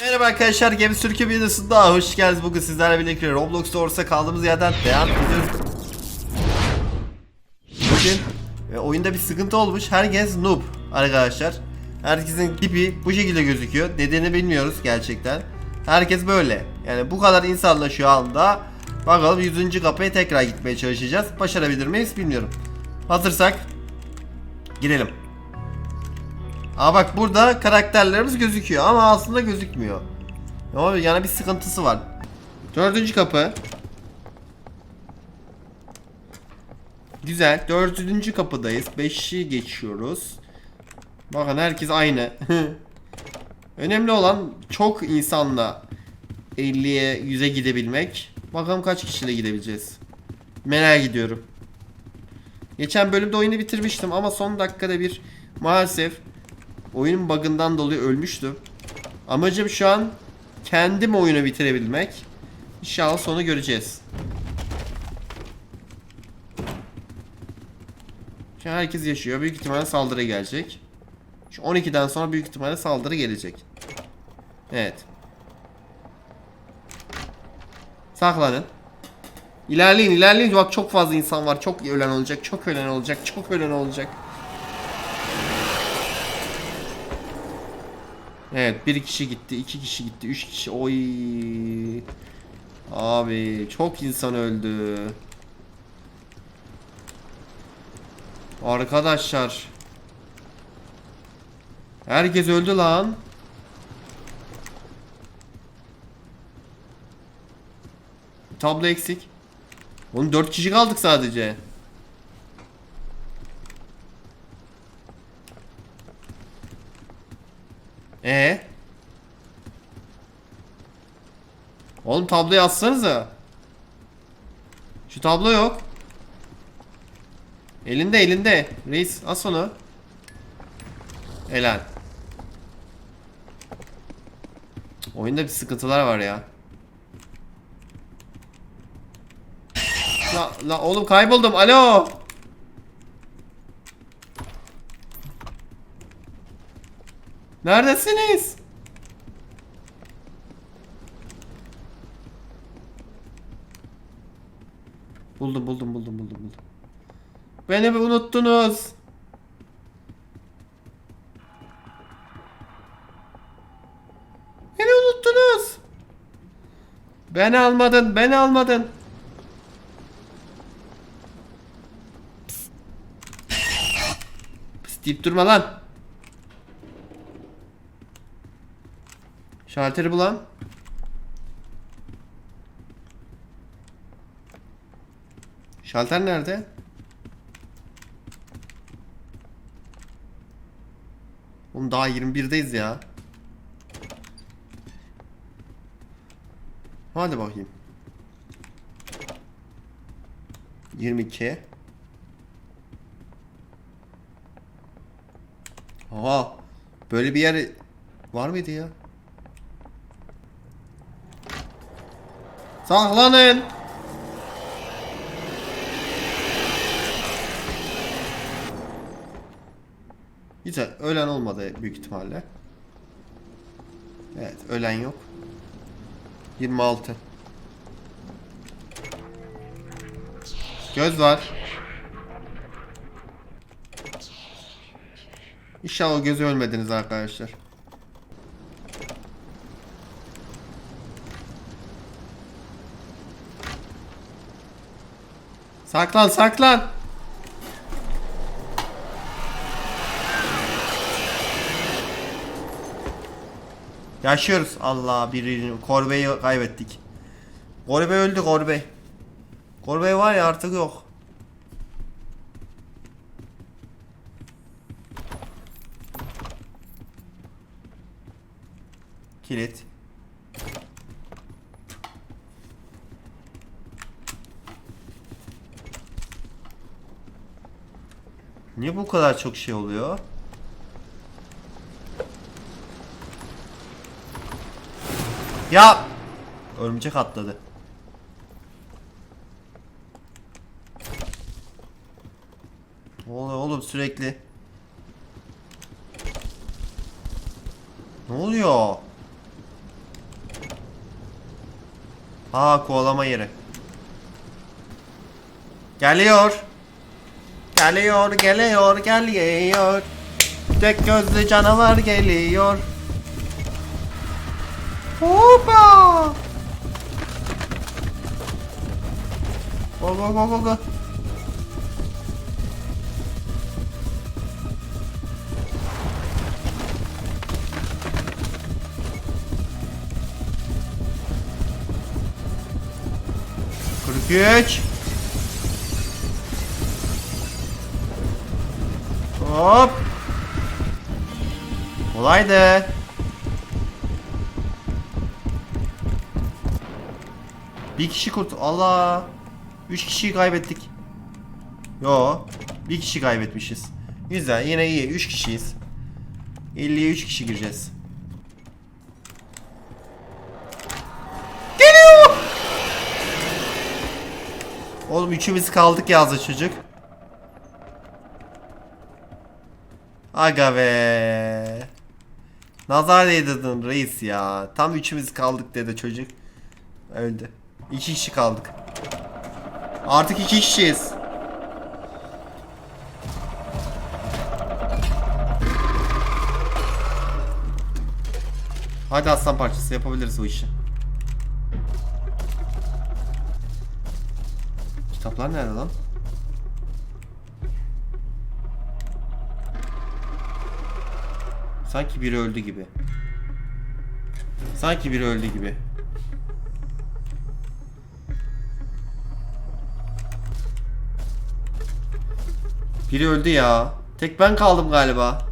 Merhaba arkadaşlar Gemi Sürkü videosunda hoş geldiniz. Bugün sizlerle birlikte Roblox'ta orsa kaldığımız yerden devam ediyoruz. Bugün e, oyunda bir sıkıntı olmuş. Herkes noob arkadaşlar. Herkesin tipi bu şekilde gözüküyor. Nedenini bilmiyoruz gerçekten. Herkes böyle. Yani bu kadar insanla şu anda bakalım 100. kapıya tekrar gitmeye çalışacağız. Başarabilir miyiz bilmiyorum. Hazırsak girelim. Aa bak burada karakterlerimiz gözüküyor ama aslında gözükmüyor. Ama yani bir sıkıntısı var. Dördüncü kapı. Güzel. Dördüncü kapıdayız. Beşi geçiyoruz. Bakın herkes aynı. Önemli olan çok insanla 50'ye 100'e gidebilmek. Bakalım kaç kişiyle gidebileceğiz. Merak ediyorum. Geçen bölümde oyunu bitirmiştim ama son dakikada bir maalesef oyunun bug'ından dolayı ölmüştüm. Amacım şu an kendim oyunu bitirebilmek. İnşallah sonu göreceğiz. Şu herkes yaşıyor. Büyük ihtimalle saldırı gelecek. Şu 12'den sonra büyük ihtimalle saldırı gelecek. Evet. Saklanın. İlerleyin ilerleyin. Bak çok fazla insan var. Çok ölen olacak. Çok ölen olacak. Çok ölen olacak. Evet bir kişi gitti, iki kişi gitti, üç kişi. Oy. Abi çok insan öldü. Arkadaşlar. Herkes öldü lan. Tablo eksik. Oğlum dört kişi kaldık sadece. Ee? Oğlum tabloyu atsanıza. Şu tablo yok. Elinde elinde. Reis as onu. Helal. Oyunda bir sıkıntılar var ya. La, la oğlum kayboldum. Alo. Neredesiniz? Buldum buldum buldum buldum buldum. Beni unuttunuz? Beni unuttunuz. Beni almadın, beni almadın. Psst. Psst deyip durma lan. Şalteri bulan. Şalter nerede? Oğlum daha 21'deyiz ya. Hadi bakayım. 22. Aha. Böyle bir yer var mıydı ya? Saklanın. Güzel. Ölen olmadı büyük ihtimalle. Evet. Ölen yok. 26. Göz var. İnşallah gözü ölmediniz arkadaşlar. Saklan saklan. Yaşıyoruz. Allah birini. Korbe'yi kaybettik. Korbe öldü Korbe. Korbe var ya artık yok. Kilit. Bu kadar çok şey oluyor? Ya! Örümcek atladı. Ne oluyor oğlum sürekli? Ne oluyor? Ha kovalama yeri. Geliyor. Geliyor, geliyor, geliyor. Tek gözlü canavar geliyor. Hoppa! Go go go go go. Kırk üç. Hop. Kolaydı. Bir kişi kurt. Allah. Üç kişiyi kaybettik. Yo. Bir kişi kaybetmişiz. Güzel. Yine iyi. Üç kişiyiz. 50'ye 3 kişi gireceğiz. Geliyor. Oğlum üçümüz kaldık yazdı çocuk. Aga be. Nazar değdirdin reis ya. Tam üçümüz kaldık dedi çocuk. Öldü. İki kişi kaldık. Artık iki kişiyiz. Hadi aslan parçası yapabiliriz bu işi. Kitaplar nerede lan? Sanki biri öldü gibi. Sanki biri öldü gibi. Biri öldü ya. Tek ben kaldım galiba.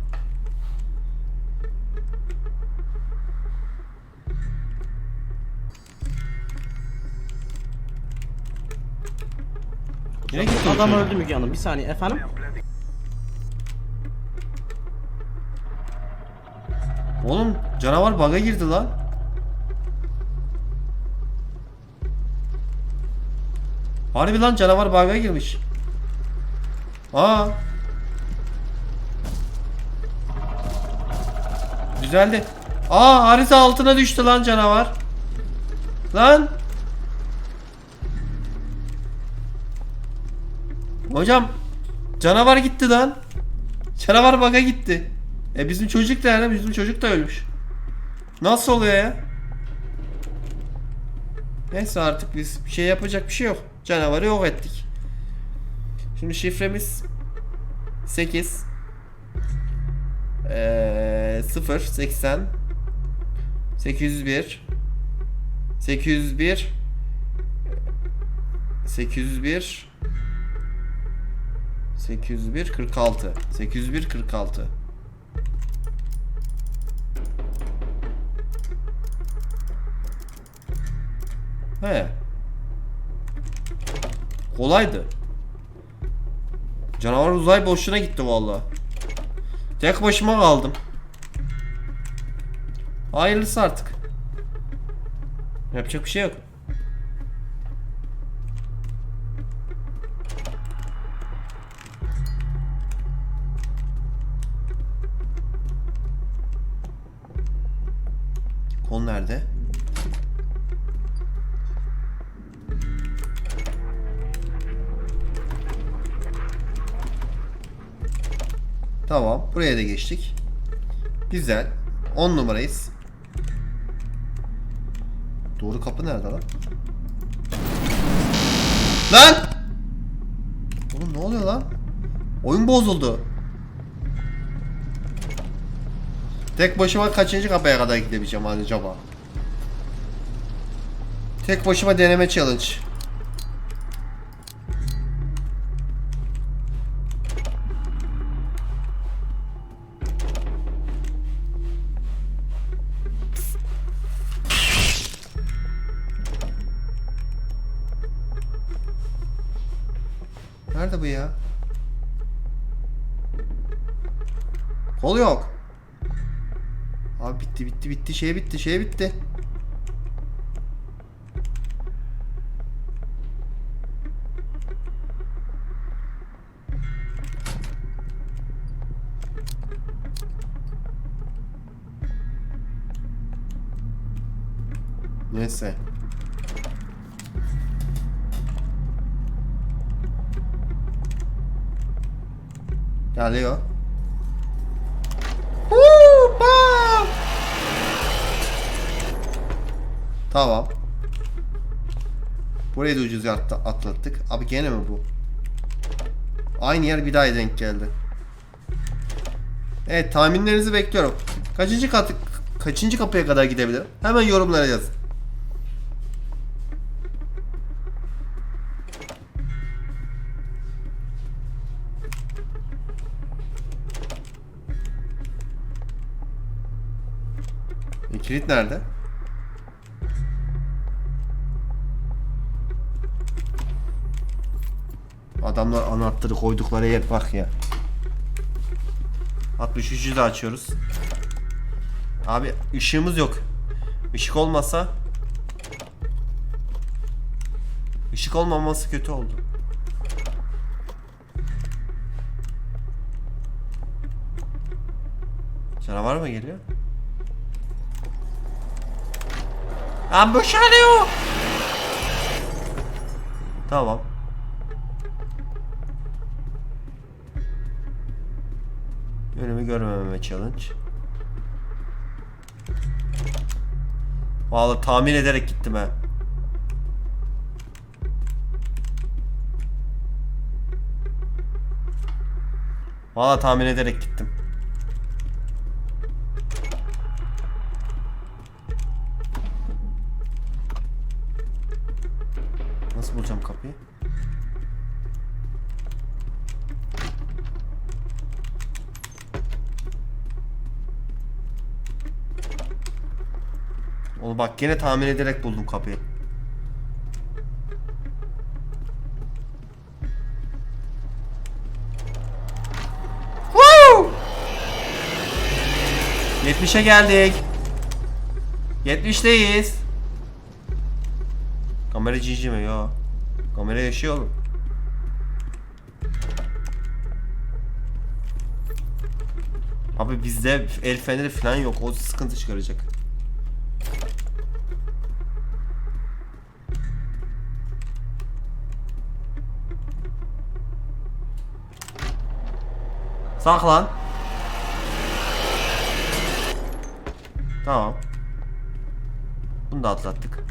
Adam öldü Müge Hanım. Bir saniye efendim. Oğlum canavar bug'a girdi lan. Harbi lan canavar bug'a girmiş. Aa. Düzeldi. Aa harita altına düştü lan canavar. Lan. Hocam canavar gitti lan. Canavar bug'a gitti. E bizim çocuk da yani bizim çocuk da ölmüş. Nasıl oluyor ya? Neyse artık biz bir şey yapacak bir şey yok. Canavarı yok ettik. Şimdi şifremiz 8 ee, 0 80 801 801 801 801 46 801 46 He. Kolaydı. Canavar uzay boşluğuna gitti vallahi. Tek başıma kaldım. Hayırlısı artık. Yapacak bir şey yok. Buraya da geçtik. Güzel. 10 numarayız. Doğru kapı nerede lan? Lan! Oğlum ne oluyor lan? Oyun bozuldu. Tek başıma kaçıncı kapıya kadar gidebileceğim acaba? Tek başıma deneme challenge. Yol yok. Abi bitti bitti bitti şey bitti şey bitti. Neyse. Geliyor. Tamam. Burayı da ucuz atla- atlattık. Abi gene mi bu? Aynı yer bir daha denk geldi. Evet tahminlerinizi bekliyorum. Kaçıncı katı kaçıncı kapıya kadar gidebilirim? Hemen yorumlara yazın. E, kilit nerede? Adamlar anahtarı koydukları yer bak ya. 63'ü de açıyoruz. Abi ışığımız yok. Işık olmasa Işık olmaması kötü oldu. Canavar mı geliyor? Lan boşalıyor. Tamam. Önümü görmememe challenge. Vallahi tahmin ederek gittim ha. Vallahi tahmin ederek gittim. Oğlum bak gene tahmin ederek buldum kapıyı. Woo! 70'e geldik. 70'teyiz. Kamera cici mi? Yo. Kamera yaşıyor oğlum. Abi bizde el feneri falan yok. O sıkıntı çıkaracak. Saklan. Tamam. Bunu da atlattık.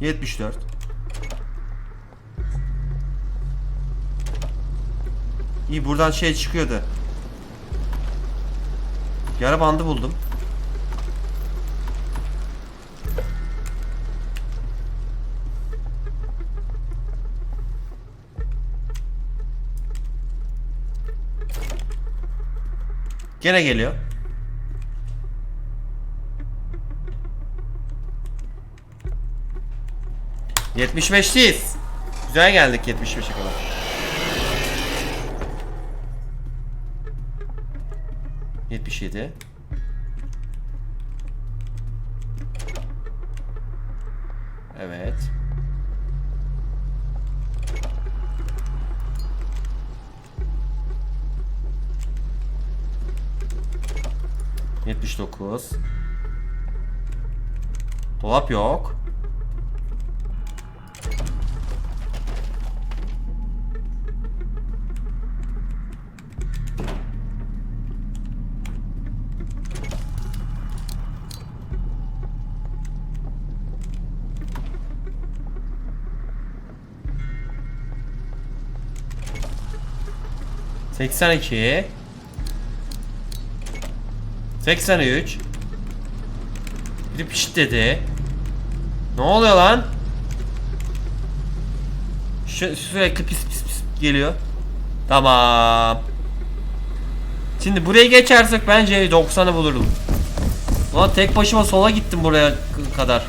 Yetmiş dört. İyi buradan şey çıkıyordu. Yara bandı buldum. Gene geliyor. Yetmiş beşteyiz. Güzel geldik 75'e kadar. Yetmiş yedi. 79. Dolap yok. Seksen iki. 83 Biri pişt dedi. Ne oluyor lan? Şu, sürekli pis pis pis geliyor. Tamam. Şimdi buraya geçersek bence 90'ı bulurum Ulan tek başıma sola gittim buraya kadar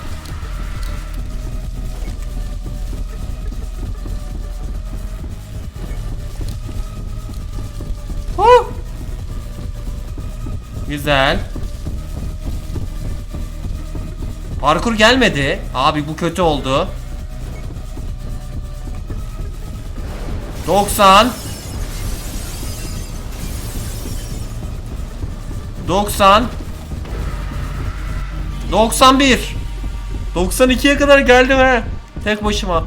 Güzel. Parkur gelmedi. Abi bu kötü oldu. 90 90 91 92'ye kadar geldim he. Tek başıma.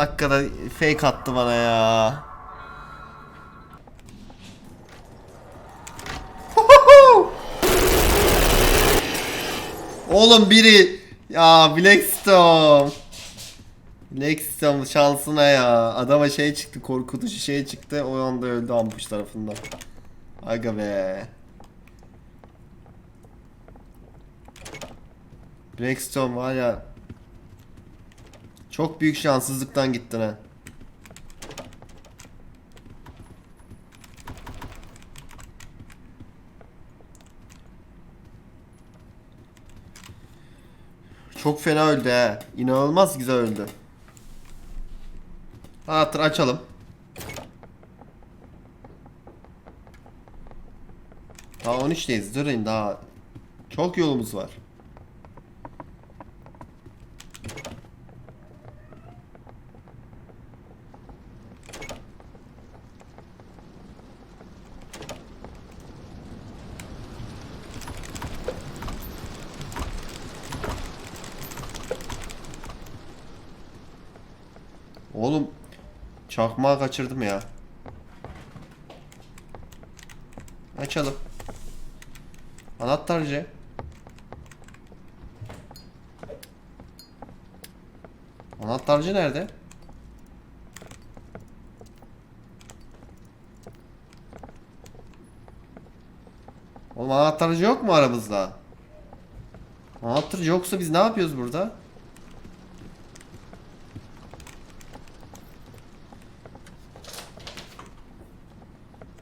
Dakikada fake attı bana ya. Oğlum biri ya Blackstone. Blackstone şansına ya. Adama şey çıktı korkutucu şey çıktı. O anda öldü ampuş tarafından. Aga be. Blackstone var ya. Çok büyük şanssızlıktan gittin ha. Çok fena öldü he. İnanılmaz güzel öldü. Hatır açalım. Daha 13'teyiz. Durun daha. Çok yolumuz var. Oğlum çakmağı kaçırdım ya. Açalım. Anahtarcı. Anahtarcı nerede? Oğlum anahtarcı yok mu aramızda? Anahtarcı yoksa biz ne yapıyoruz burada?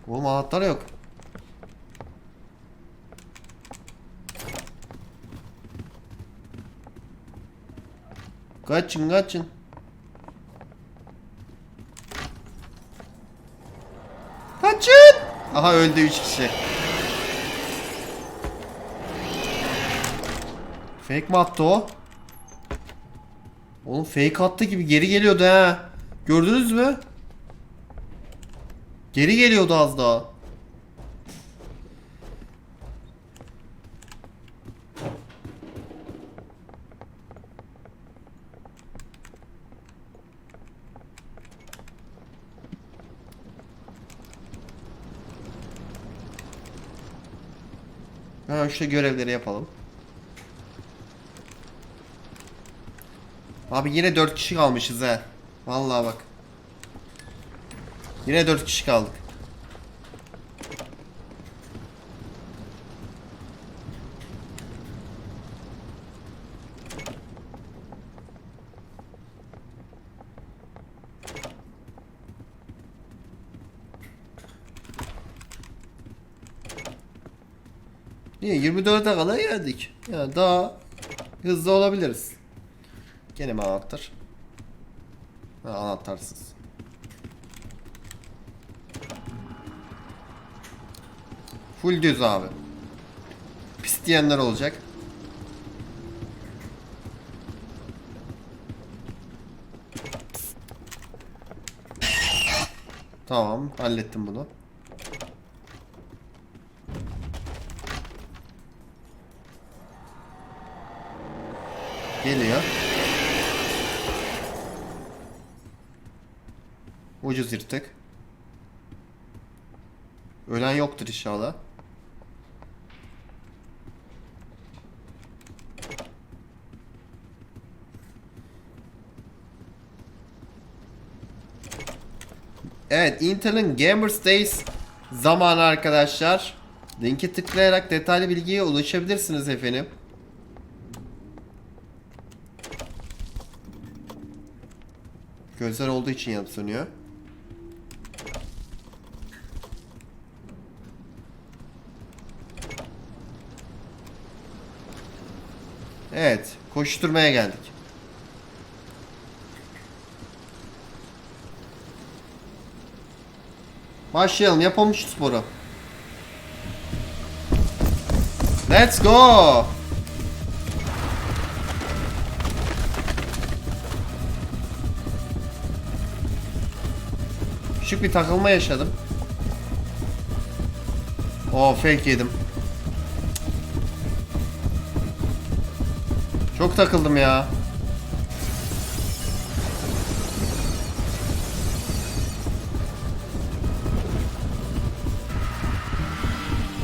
Oğlum anahtar yok. Kaçın kaçın. Kaçın. Aha öldü 3 kişi. Fake mi attı o? Oğlum fake attı gibi geri geliyordu ha. Gördünüz mü? Geri geliyordu az daha. Ha şu görevleri yapalım. Abi yine 4 kişi kalmışız he. Vallahi bak. Yine 4 kişi kaldık. Niye 24'e kadar geldik. Yani daha hızlı olabiliriz. Gene mi anahtar? Ha, anahtarsız. Full düz abi. Pis diyenler olacak. Tamam, hallettim bunu. Geliyor. Ucuz yırtık. Ölen yoktur inşallah. Evet, Intel'in Gamers Days zamanı arkadaşlar. Linki tıklayarak detaylı bilgiye ulaşabilirsiniz efendim. Gözler olduğu için yanıp. Evet, koşturmaya geldik. Başlayalım, yapalım şu sporu. Let's go. Küçük bir takılma yaşadım. Oo fake yedim. Çok takıldım ya.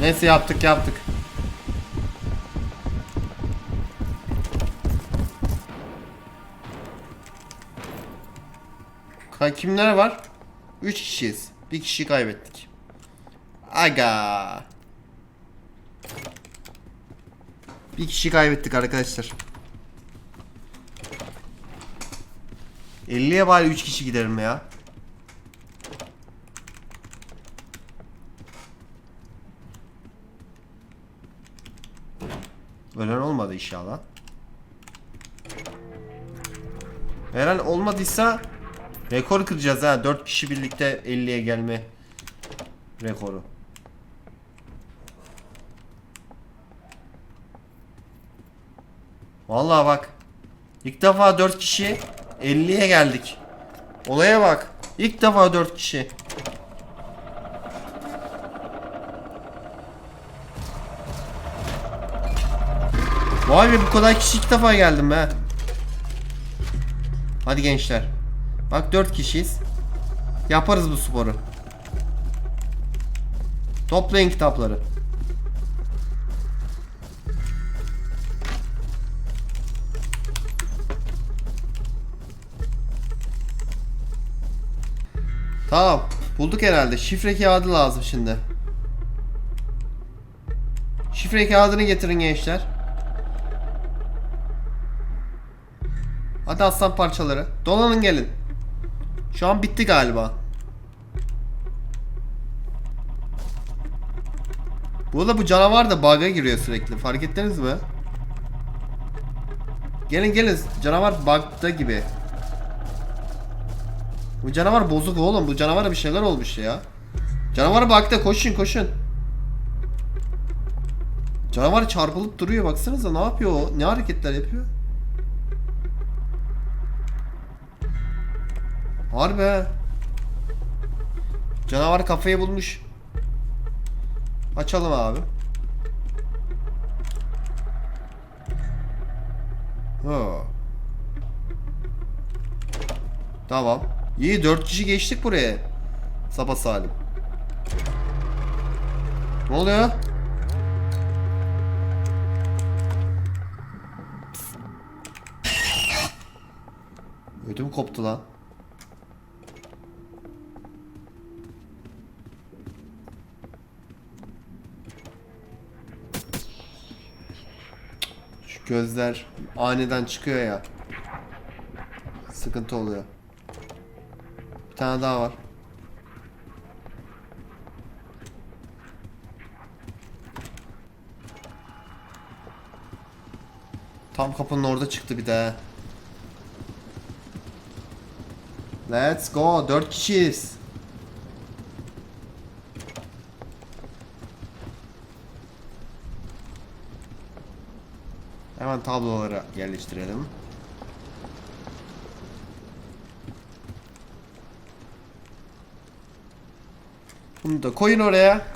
Neyse yaptık yaptık. Kimler var? 3 kişiyiz. Bir kişi kaybettik. Aga. Bir kişi kaybettik arkadaşlar. 50'ye bari 3 kişi giderim ya. Ölen olmadı inşallah. Eğer olmadıysa rekor kıracağız ha. 4 kişi birlikte 50'ye gelme rekoru. Vallahi bak. İlk defa 4 kişi 50'ye geldik. Olaya bak. İlk defa 4 kişi. Vay be bu kadar kişi ilk defa geldim be. Hadi gençler. Bak 4 kişiyiz. Yaparız bu sporu. Toplayın kitapları. Tamam. Bulduk herhalde. Şifre kağıdı lazım şimdi. Şifre kağıdını getirin gençler. Hadi aslan parçaları. Dolanın gelin. Şu an bitti galiba. Burada bu canavar da bug'a giriyor sürekli. Fark ettiniz mi? Gelin gelin. Canavar bug'da gibi. Bu canavar bozuk oğlum. Bu canavara bir şeyler olmuş ya. Canavar bug'da koşun koşun. Canavar çarpılıp duruyor. Baksanıza ne yapıyor o? Ne hareketler yapıyor? Harbi. Canavar kafayı bulmuş. Açalım abi. Ha. Tamam. İyi 4 kişi geçtik buraya. Sapa salim. Ne oluyor? Ödüm koptu lan. Gözler aniden çıkıyor ya. Sıkıntı oluyor. Bir tane daha var. Tam kapının orada çıktı bir de. Let's go. 4 kişiyiz. Hemen tabloları yerleştirelim. Bunu da koyun oraya.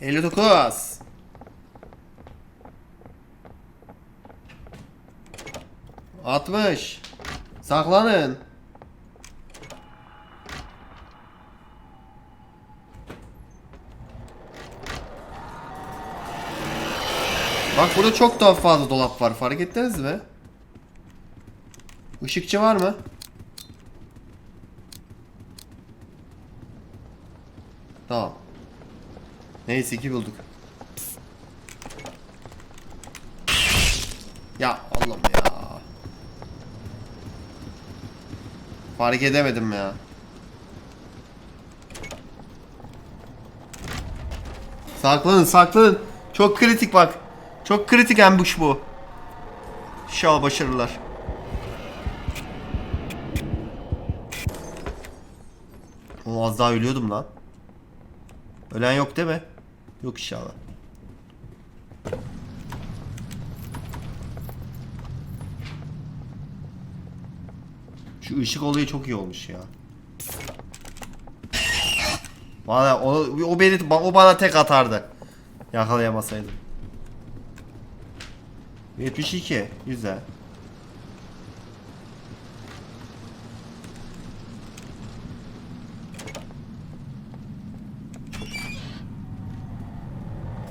59. Altmış. Saklanın. Bak burada çok daha fazla dolap var. Fark ettiniz mi? Işıkçı var mı? Tamam. Neyse ki bulduk. Ya Allah'ım ya. Fark edemedim ya. Saklanın saklanın. Çok kritik bak. Çok kritik ambush bu. İnşallah başarırlar. O az daha ölüyordum lan. Ölen yok değil mi? Yok inşallah. Şu ışık olayı çok iyi olmuş ya. Valla o, o beni o bana tek atardı. Yakalayamasaydım. 72 güzel.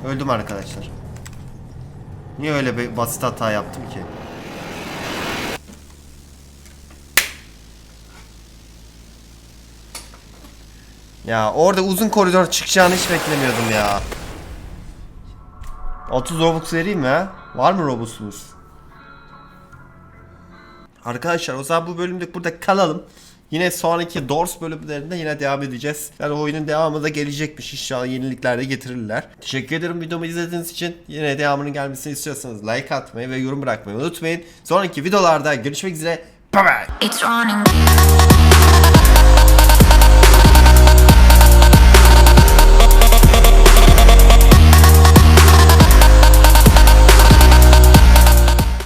Öldüm arkadaşlar. Niye öyle bir basit hata yaptım ki? Ya orada uzun koridor çıkacağını hiç beklemiyordum ya. 30 Robux vereyim mi ha? Var mı Robux'unuz? Arkadaşlar o zaman bu bölümlük burada kalalım. Yine sonraki Doors bölümlerinde yine devam edeceğiz. Yani oyunun devamı da gelecekmiş inşallah yenilikler de getirirler. Teşekkür ederim videomu izlediğiniz için. Yine devamının gelmesini istiyorsanız like atmayı ve yorum bırakmayı unutmayın. Sonraki videolarda görüşmek üzere. Bye bye.